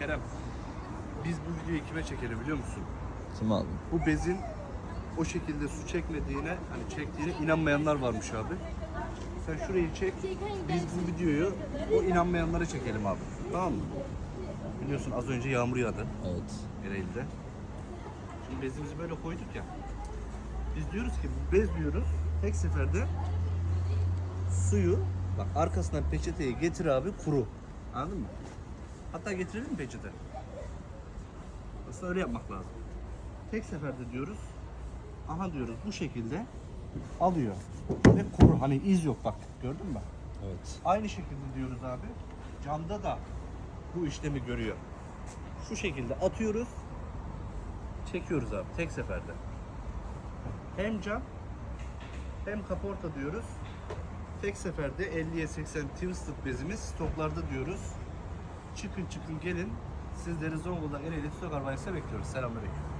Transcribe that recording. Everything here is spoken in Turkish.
Kerem, biz bu videoyu kime çekelim biliyor musun? Kim aldı? Bu bezin o şekilde su çekmediğine, hani çektiğine inanmayanlar varmış abi. Sen şurayı çek, biz bu videoyu o inanmayanlara çekelim abi. Tamam mı? Biliyorsun az önce yağmur yağdı Evet. Ereğli'de. Şimdi bezimizi böyle koyduk ya. Biz diyoruz ki bu bez diyoruz tek seferde suyu bak arkasından peçeteyi getir abi kuru. Anladın mı? Hatta getirelim mi peçete? Aslında öyle yapmak lazım. Tek seferde diyoruz. Aha diyoruz bu şekilde alıyor. Ve kuru hani iz yok bak gördün mü? Evet. Aynı şekilde diyoruz abi. Camda da bu işlemi görüyor. Şu şekilde atıyoruz. Çekiyoruz abi tek seferde. Hem cam hem kaporta diyoruz. Tek seferde 50'ye 80 Twisted bezimiz stoklarda diyoruz. Çıkın çıkın gelin. Sizleri Zonguldak Ereğli Stok Arbayis'e bekliyoruz. Selamünaleyküm.